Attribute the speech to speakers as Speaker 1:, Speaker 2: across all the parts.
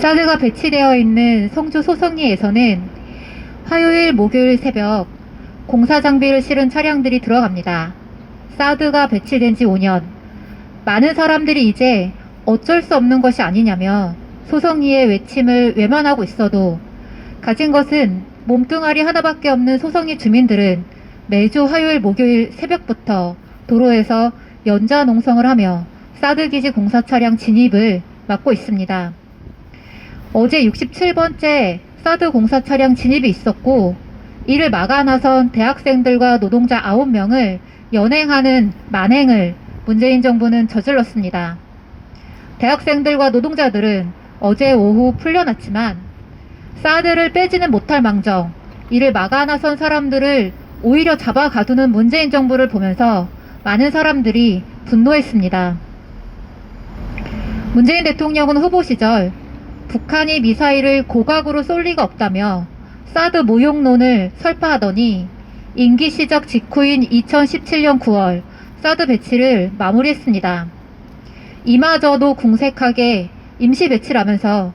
Speaker 1: 사드가 배치되어 있는 성주 소성리에서는 화요일, 목요일 새벽 공사 장비를 실은 차량들이 들어갑니다. 사드가 배치된 지 5년. 많은 사람들이 이제 어쩔 수 없는 것이 아니냐며 소성리의 외침을 외면하고 있어도 가진 것은 몸뚱아리 하나밖에 없는 소성리 주민들은 매주 화요일, 목요일 새벽부터 도로에서 연자 농성을 하며 사드 기지 공사 차량 진입을 막고 있습니다. 어제 67번째 사드 공사 차량 진입이 있었고 이를 막아 나선 대학생들과 노동자 9명을 연행하는 만행을 문재인 정부는 저질렀습니다. 대학생들과 노동자들은 어제 오후 풀려났지만 사드를 빼지는 못할 망정 이를 막아 나선 사람들을 오히려 잡아 가두는 문재인 정부를 보면서 많은 사람들이 분노했습니다. 문재인 대통령은 후보 시절 북한이 미사일을 고각으로 쏠 리가 없다며 사드 무용론을 설파하더니 임기 시작 직후인 2017년 9월 사드 배치를 마무리했습니다. 이마저도 궁색하게 임시 배치를 하면서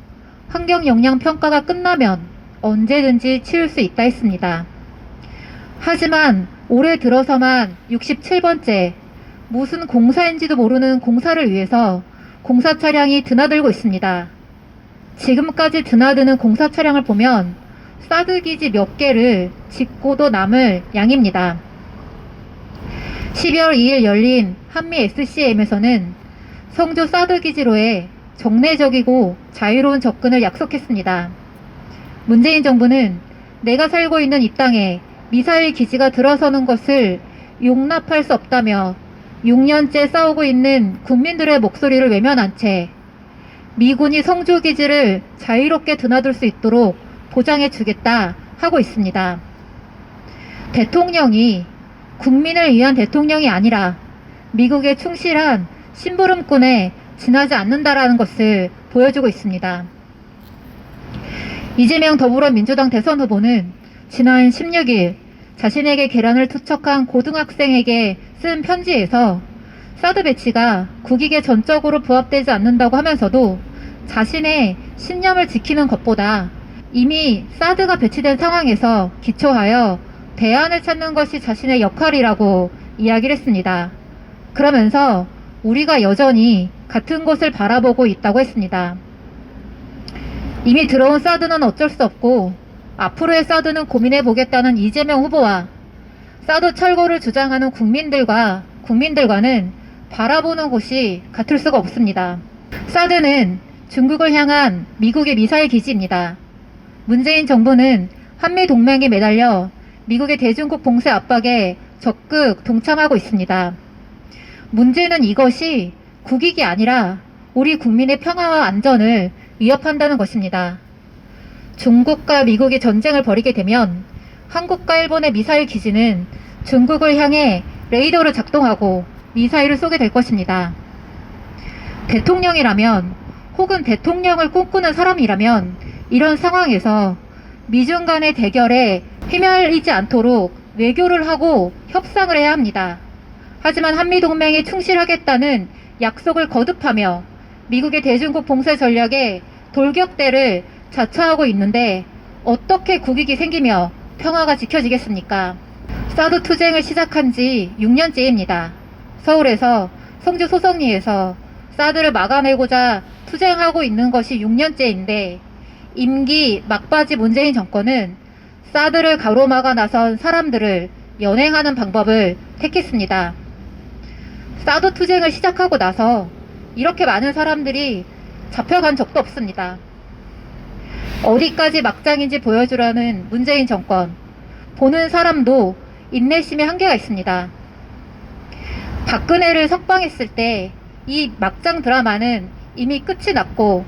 Speaker 1: 환경 영향 평가가 끝나면 언제든지 치울 수 있다 했습니다. 하지만 올해 들어서만 67번째 무슨 공사인지도 모르는 공사를 위해서 공사 차량이 드나들고 있습니다. 지금까지 드나드는 공사 차량을 보면 사드 기지 몇 개를 짓고도 남을 양입니다. 12월 2일 열린 한미 SCM에서는 성주 사드 기지로의 정례적이고 자유로운 접근을 약속했습니다. 문재인 정부는 내가 살고 있는 이 땅에 미사일 기지가 들어서는 것을 용납할 수 없다며 6년째 싸우고 있는 국민들의 목소리를 외면한 채 미군이 성주 기지를 자유롭게 드나들 수 있도록 보장해 주겠다 하고 있습니다. 대통령이 국민을 위한 대통령이 아니라 미국에 충실한 심부름꾼에 지나지 않는다라는 것을 보여주고 있습니다. 이재명 더불어민주당 대선 후보는 지난 16일 자신에게 계란을 투척한 고등학생에게 쓴 편지에서 사드 배치가 국익에 전적으로 부합되지 않는다고 하면서도 자신의 신념을 지키는 것보다 이미 사드가 배치된 상황에서 기초하여 대안을 찾는 것이 자신의 역할이라고 이야기를 했습니다. 그러면서 우리가 여전히 같은 곳을 바라보고 있다고 했습니다. 이미 들어온 사드는 어쩔 수 없고 앞으로의 사드는 고민해 보겠다는 이재명 후보와 사드 철거를 주장하는 국민들과 국민들과는 바라보는 곳이 같을 수가 없습니다. 사드는 중국을 향한 미국의 미사일 기지입니다. 문재인 정부는 한미 동맹에 매달려 미국의 대중국 봉쇄 압박에 적극 동참하고 있습니다. 문제는 이것이 국익이 아니라 우리 국민의 평화와 안전을 위협한다는 것입니다. 중국과 미국이 전쟁을 벌이게 되면 한국과 일본의 미사일 기지는 중국을 향해 레이더를 작동하고 미사일을 쏘게 될 것입니다. 대통령이라면 혹은 대통령을 꿈꾸는 사람이라면 이런 상황에서 미중 간의 대결에 휘말리지 않도록 외교를 하고 협상을 해야 합니다. 하지만 한미동맹에 충실하겠다는 약속을 거듭하며 미국의 대중국 봉쇄 전략에 돌격대를 자처하고 있는데 어떻게 국익이 생기며 평화가 지켜지겠습니까? 사드 투쟁을 시작한 지 6년째입니다. 서울에서 성주 소성리에서 사드를 막아내고자 투쟁하고 있는 것이 6년째인데 임기 막바지 문재인 정권은 사드를 가로막아 나선 사람들을 연행하는 방법을 택했습니다. 사드 투쟁을 시작하고 나서 이렇게 많은 사람들이 잡혀간 적도 없습니다. 어디까지 막장인지 보여주라는 문재인 정권. 보는 사람도 인내심의 한계가 있습니다. 박근혜를 석방했을 때 이 막장 드라마는 이미 끝이 났고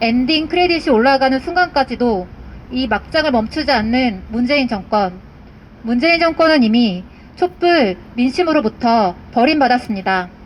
Speaker 1: 엔딩 크레딧이 올라가는 순간까지도 이 막장을 멈추지 않는 문재인 정권. 문재인 정권은 이미 촛불 민심으로부터 버림받았습니다.